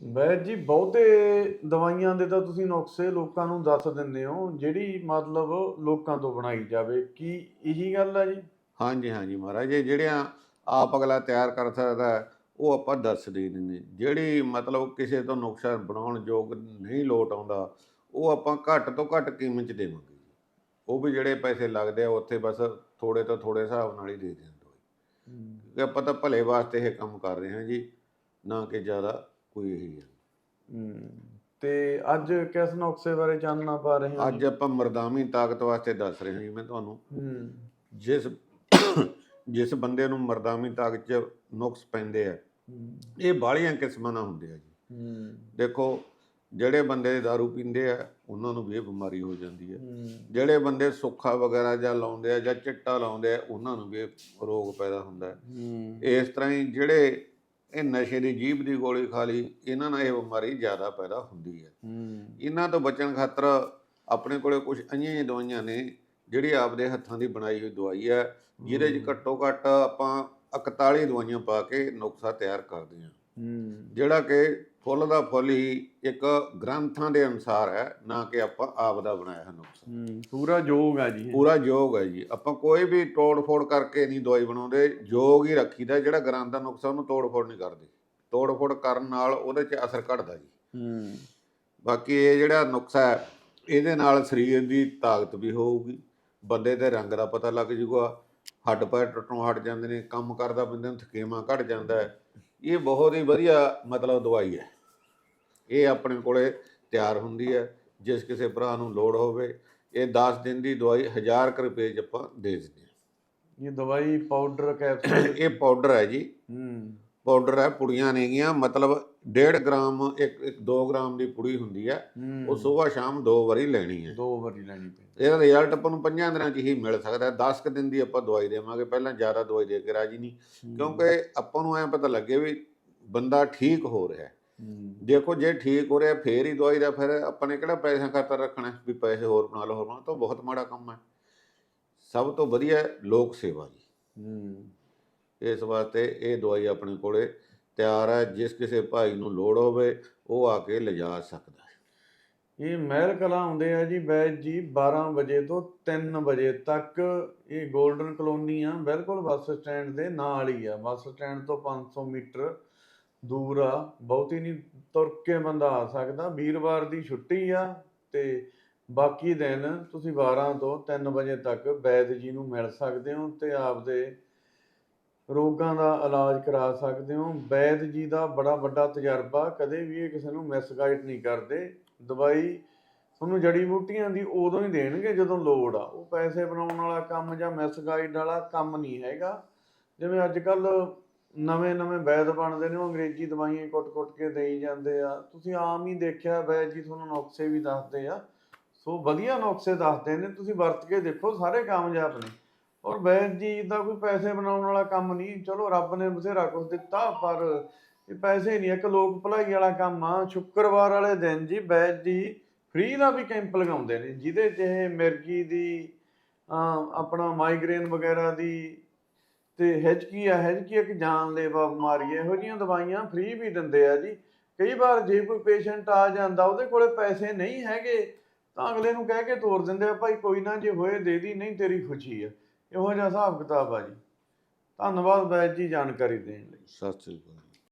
ਵੈਦ ਜੀ ਬਹੁਤੇ ਦਵਾਈਆਂ ਦੇ ਤਾਂ ਤੁਸੀਂ ਨੁਕਸੇ ਲੋਕਾਂ ਨੂੰ ਦੱਸ ਦਿੰਦੇ ਹੋ ਜਿਹੜੀ ਮਤਲਬ ਲੋਕਾਂ ਤੋਂ ਬਣਾਈ ਜਾਵੇ ਕੀ ਇਹੀ ਗੱਲ ਹੈ ਜੀ? ਹਾਂਜੀ ਹਾਂਜੀ ਮਹਾਰਾਜ ਇਹ ਜਿਹੜਿਆਂ ਆਪ ਅਗਲਾ ਤਿਆਰ ਕਰ ਸਕਦਾ ਹੈ, ਉਹ ਆਪਾਂ ਦੱਸ ਦੇ ਦਿੰਦੇ। ਜਿਹੜੀ ਮਤਲਬ ਕਿਸੇ ਤੋਂ ਨੁਕਸਾ ਬਣਾਉਣ ਯੋਗ ਨਹੀਂ ਲੋਟ ਆਉਂਦਾ ਉਹ ਆਪਾਂ ਘੱਟ ਤੋਂ ਘੱਟ ਕੀਮਤ 'ਚ ਦੇਵਾਂਗੇ ਜੀ। ਉਹ ਵੀ ਜਿਹੜੇ ਪੈਸੇ ਲੱਗਦੇ ਆ ਉੱਥੇ ਬਸ ਥੋੜੇ ਤੋਂ ਥੋੜੇ ਹਿਸਾਬ ਨਾਲ ਹੀ ਦੇ ਦਿੰਦੇ ਕਿਉਂਕਿ ਆਪਾਂ ਤਾਂ ਭਲੇ ਵਾਸਤੇ ਇਹ ਕੰਮ ਕਰ ਰਹੇ ਹਾਂ ਜੀ ਨਾ ਕਿ ਜ਼ਿਆਦਾ ਕੋਈ ਇਹੀ ਹੈ। ਤੇ ਅੱਜ ਕਿਸ ਨੁਕਸੇ ਬਾਰੇ ਜਾਣਨਾ ਪਾ ਰਹੇ ਹਾਂ? ਅੱਜ ਆਪਾਂ ਮਰਦਾਮੀ ਤਾਕਤ ਵਾਸਤੇ ਦੱਸ ਰਹੇ ਹਾਂ ਜੀ ਮੈਂ ਤੁਹਾਨੂੰ। ਜਿਸ ਜਿਸ ਬੰਦੇ ਨੂੰ ਮਰਦਾਮੀ ਤਾਕਤ 'ਚ ਨੁਕਸ ਪੈਂਦੇ ਆ ਇਹ ਬਾਹਲੀਆਂ ਕਿਸਮਾਂ ਨਾਲ ਹੁੰਦੇ ਆ ਜੀ। ਦੇਖੋ ਜਿਹੜੇ ਬੰਦੇ दारू ਪੀਂਦੇ ਆ ਉਹਨਾਂ ਨੂੰ ਵੀ ਇਹ ਬਿਮਾਰੀ ਹੋ ਜਾਂਦੀ ਹੈ। ਜਿਹੜੇ ਬੰਦੇ ਸੁੱਖਾ ਵਗੈਰਾ ਜਾਂ ਲਾਉਂਦੇ ਆ ਜਾਂ ਚਿੱਟਾ ਲਾਉਂਦੇ ਆ ਉਹਨਾਂ ਨੂੰ ਵੀ ਰੋਗ ਪੈਦਾ ਹੁੰਦਾ। ਹੈ। ਇਸ ਤਰ੍ਹਾਂ ਹੀ ਜਿਹੜੇ ਇਹ ਨਸ਼ੇ ਦੀ ਜੀਭ ਦੀ ਗੋਲੀ ਖਾ ਲਈ ਇਹਨਾਂ ਨਾਲ ਇਹ ਬਿਮਾਰੀ ਜ਼ਿਆਦਾ ਪੈਦਾ ਹੁੰਦੀ ਹੈ। ਇਹਨਾਂ ਤੋਂ ਬਚਣ ਖਾਤਰ ਆਪਣੇ ਕੋਲੇ ਕੁਝ ਅਈਆਂ ਦਵਾਈਆਂ ਨੇ ਜਿਹੜੀ ਆਪਦੇ ਹੱਥਾਂ ਦੀ ਬਣਾਈ ਹੋਈ ਦਵਾਈ ਹੈ ਜਿਹਦੇ 'ਚ ਘੱਟੋ ਘੱਟ ਆਪਾਂ 41 ਦਵਾਈਆਂ ਪਾ ਕੇ ਨੁਕਸਾ ਤਿਆਰ ਕਰਦੇ ਹਾਂ ਜਿਹੜਾ ਕਿ ਫੁੱਲ ਦਾ ਫੁੱਲ ਹੀ ਇੱਕ ਗ੍ਰੰਥਾਂ ਦੇ ਅਨੁਸਾਰ ਹੈ ਨਾ ਕਿ ਆਪਾਂ ਆਪ ਦਾ ਬਣਾਇਆ ਹੈ ਨੁਕਸਾ। ਪੂਰਾ ਯੋਗ ਆ ਜੀ। ਪੂਰਾ ਯੋਗ ਹੈ ਜੀ। ਆਪਾਂ ਕੋਈ ਵੀ ਤੋੜ ਫੋੜ ਕਰਕੇ ਨਹੀਂ ਦਵਾਈ ਬਣਾਉਂਦੇ ਯੋਗ ਹੀ ਰੱਖੀਦਾ ਜਿਹੜਾ ਗ੍ਰੰਥ ਦਾ ਨੁਕਸਾ ਉਹਨੂੰ ਤੋੜ ਫੋੜ ਨਹੀਂ ਕਰਦੇ। ਤੋੜ ਫੋੜ ਕਰਨ ਨਾਲ ਉਹਦੇ 'ਚ ਅਸਰ ਘਟਦਾ ਜੀ। ਬਾਕੀ ਇਹ ਜਿਹੜਾ ਨੁਕਸਾ ਹੈ ਇਹਦੇ ਨਾਲ ਸਰੀਰ ਦੀ ਤਾਕਤ ਵੀ ਹੋਊਗੀ। ਬੰਦੇ ਦੇ ਰੰਗ ਦਾ ਪਤਾ ਲੱਗ ਜੂਗਾ। ਹੱਡ ਪੈਰ ਟੁੱਟਣੋਂ ਹਟ ਜਾਂਦੇ ਨੇ ਕੰਮ ਕਰਦਾ ਬੰਦੇ ਨੂੰ ਥਕੇਵਾਂ ਘਟ ਜਾਂਦਾ ਹੈ। ਇਹ ਬਹੁਤ ਹੀ ਵਧੀਆ ਮਤਲਬ ਦਵਾਈ ਹੈ। ਇਹ ਆਪਣੇ ਕੋਲੇ ਤਿਆਰ ਹੁੰਦੀ ਹੈ ਜਿਸ ਕਿਸੇ ਭਰਾ ਨੂੰ ਲੋੜ ਹੋਵੇ ਇਹ 10 ਦਿਨ ਦੀ ਦਵਾਈ 1000 ਕੁ ਰੁਪਏ 'ਚ ਆਪਾਂ ਦੇ ਦਿੰਦੇ ਹਾਂ। ਇਹ ਦਵਾਈ ਪਾਊਡਰ ਕੈਪਸੂਲ ਇਹ ਪਾਊਡਰ ਹੈ ਜੀ। ਹਮ, ਪਾਊਡਰ ਹੈ ਪੁੜੀਆਂ ਨੇਗੀਆਂ ਮਤਲਬ 1.5 ਗ੍ਰਾਮ ਇੱਕ 2 ਗ੍ਰਾਮ ਦੀ ਪੁੜੀ ਹੁੰਦੀ ਹੈ। ਉਹ ਸਵੇਰ ਸ਼ਾਮ ਦੋ ਵਾਰੀ ਲੈਣੀ ਹੈ। ਦੋ ਵਾਰੀ ਲੈਣੀ ਪੈਂਦੀ ਇਹਦਾ ਰਿਜ਼ਲਟ ਆਪਾਂ ਨੂੰ ਪੰਜਾਂ ਦਿਨਾਂ 'ਚ ਹੀ ਮਿਲ ਸਕਦਾ ਹੈ। 10 ਕੁ ਦਿਨ ਦੀ ਆਪਾਂ ਦਵਾਈ ਦੇਵਾਂਗੇ। ਪਹਿਲਾਂ ਜ਼ਿਆਦਾ ਦਵਾਈ ਦੇ ਕੇ ਰਾਜੀ ਨਹੀਂ। ਕਿਉਂਕਿ ਆਪਾਂ ਨੂੰ ਐਂ ਪਤਾ ਲੱਗੇ ਵੀ ਬੰਦਾ ਠੀਕ ਹੋ ਰਿਹਾ ਦੇਖੋ ਜੇ ਠੀਕ ਹੋ ਰਿਹਾ ਫੇਰ ਹੀ ਦਵਾਈ ਦਾ ਫਿਰ ਆਪਾਂ ਨੇ ਕਿਹੜਾ ਪੈਸਿਆਂ ਖਾਤਰ ਰੱਖਣਾ ਵੀ ਪੈਸੇ ਹੋਰ ਬਣਾ ਲਓ ਹੋਰ ਬਣਾ ਤਾਂ ਬਹੁਤ ਮਾੜਾ ਕੰਮ ਹੈ। ਸਭ ਤੋਂ ਵਧੀਆ ਲੋਕ ਸੇਵਾ ਜੀ। ਇਸ ਵਾਸਤੇ ਇਹ ਦਵਾਈ ਆਪਣੇ ਕੋਲੇ ਤਿਆਰ ਹੈ, ਜਿਸ ਕਿਸੇ ਭਾਈ ਨੂੰ ਲੋੜ ਹੋਵੇ, ਉਹ ਆ ਕੇ ਲਿਜਾ ਸਕਦਾ ਹੈ। ਇਹ ਮਹਿਲ ਕਲਾ ਆਉਂਦੇ ਆ ਜੀ, ਬੈਜ ਜੀ 12 ਵਜੇ ਤੋਂ 3 ਵਜੇ ਤੱਕ। ਇਹ 골ਡਨ ਕਲੋਨੀ ਆ, ਬਿਲਕੁਲ ਬੱਸ ਸਟੈਂਡ ਦੇ ਨਾਲ ਹੀ ਆ। ਬੱਸ ਸਟੈਂਡ ਤੋਂ 500 ਮੀਟਰ ਦੂਰ ਆ। ਬਹੁਤੀ ਨਹੀਂ ਤੁਰ ਕੇ ਬੰਦਾ ਆ ਸਕਦਾ। ਵੀਰਵਾਰ ਦੀ ਛੁੱਟੀ ਆ ਤੇ ਬਾਕੀ ਦਿਨ ਤੁਸੀਂ 12 ਤੋਂ 3 ਵਜੇ ਤੱਕ ਵੈਦ ਜੀ ਨੂੰ ਮਿਲ ਸਕਦੇ ਹੋ ਤੇ ਆਪਦੇ ਰੋਗਾਂ ਦਾ ਇਲਾਜ ਕਰਾ ਸਕਦੇ ਹੋ। ਵੈਦ ਜੀ ਦਾ ਬੜਾ ਵੱਡਾ ਤਜਰਬਾ, ਕਦੇ ਵੀ ਇਹ ਕਿਸੇ ਨੂੰ ਮਿਸਗਾਈਡ ਨਹੀਂ ਕਰਦੇ। ਦਵਾਈ ਤੁਹਾਨੂੰ ਜੜੀ ਬੂਟੀਆਂ ਦੀ ਉਦੋਂ ਹੀ ਦੇਣਗੇ ਜਦੋਂ ਲੋੜ ਆ। ਉਹ ਪੈਸੇ ਬਣਾਉਣ ਵਾਲਾ ਕੰਮ ਜਾਂ ਮਿਸਗਾਈਡ ਵਾਲਾ ਕੰਮ ਨਹੀਂ ਹੈਗਾ। ਜਿਵੇਂ ਅੱਜ ਕੱਲ ਨਵੇਂ ਨਵੇਂ ਵੈਦ ਬਣਦੇ ਨੇ, ਉਹ ਅੰਗਰੇਜ਼ੀ ਦਵਾਈਆਂ ਕੁੱਟ-ਕੁੱਟ ਕੇ ਦੇਈ ਜਾਂਦੇ ਆ। ਤੁਸੀਂ ਆਮ ਹੀ ਦੇਖਿਆ, ਵੈਦ ਜੀ ਤੁਹਾਨੂੰ ਨੁਕਸੇ ਵੀ ਦੱਸਦੇ ਆ। ਸੋ ਵਧੀਆ ਨੁਕਸੇ ਦੱਸਦੇ ਨੇ। ਤੁਸੀਂ ਵਰਤ ਕੇ ਦੇਖੋ, ਸਾਰੇ ਕਾਮਯਾਬ ਨੇ। ਔਰ ਵੈਦ ਜੀ ਦਾ ਕੋਈ ਪੈਸੇ ਬਣਾਉਣ ਵਾਲਾ ਕੰਮ ਨਹੀਂ, ਚਲੋ ਰੱਬ ਨੇ ਬਥੇਰਾ ਕੁਝ ਦਿੱਤਾ, ਪਰ ਇਹ ਪੈਸੇ ਨਹੀਂ, ਇੱਕ ਲੋਕ ਭਲਾਈ ਵਾਲਾ ਕੰਮ ਆ। ਸ਼ੁੱਕਰਵਾਰ ਵਾਲੇ ਦਿਨ ਜੀ ਵੈਦ ਜੀ ਫ੍ਰੀ ਦਾ ਵੀ ਕੈਂਪ ਲਗਾਉਂਦੇ ਨੇ, ਜਿਹਦੇ 'ਚ ਇਹ ਮਿਰਗੀ ਦੀ ਆਪਣਾ ਮਾਈਗ੍ਰੇਨ ਵਗੈਰਾ ਦੀ, ਤੇ ਹੈਜਕੀ ਆ ਇੱਕ ਜਾਨਲੇਵਾ ਬਿਮਾਰੀ ਹੈ ਇਹੋ ਜਿਹੀਆਂ ਦਵਾਈਆਂ ਫ੍ਰੀ ਵੀ ਦਿੰਦੇ ਆ ਜੀ। ਕਈ ਵਾਰ ਜੇ ਕੋਈ ਪੇਸ਼ੈਂਟ ਆ ਜਾਂਦਾ, ਉਹਦੇ ਕੋਲੇ ਪੈਸੇ ਨਹੀਂ ਹੈਗੇ, ਤਾਂ ਅਗਲੇ ਨੂੰ ਕਹਿ ਕੇ ਤੋਰ ਦਿੰਦੇ ਆ, ਭਾਈ ਕੋਈ ਨਾ, ਜੇ ਹੋਏ ਦੇ ਦੀ, ਨਹੀਂ ਤੇਰੀ ਖੁਸ਼ੀ ਆ। ਇਹੋ ਜਿਹਾ ਹਿਸਾਬ ਕਿਤਾਬ ਆ ਜੀ। ਧੰਨਵਾਦ ਬੈਜ ਜੀ ਜਾਣਕਾਰੀ ਦੇਣ ਲਈ। ਸਤਿ ਸ੍ਰੀ ਅਕਾਲ।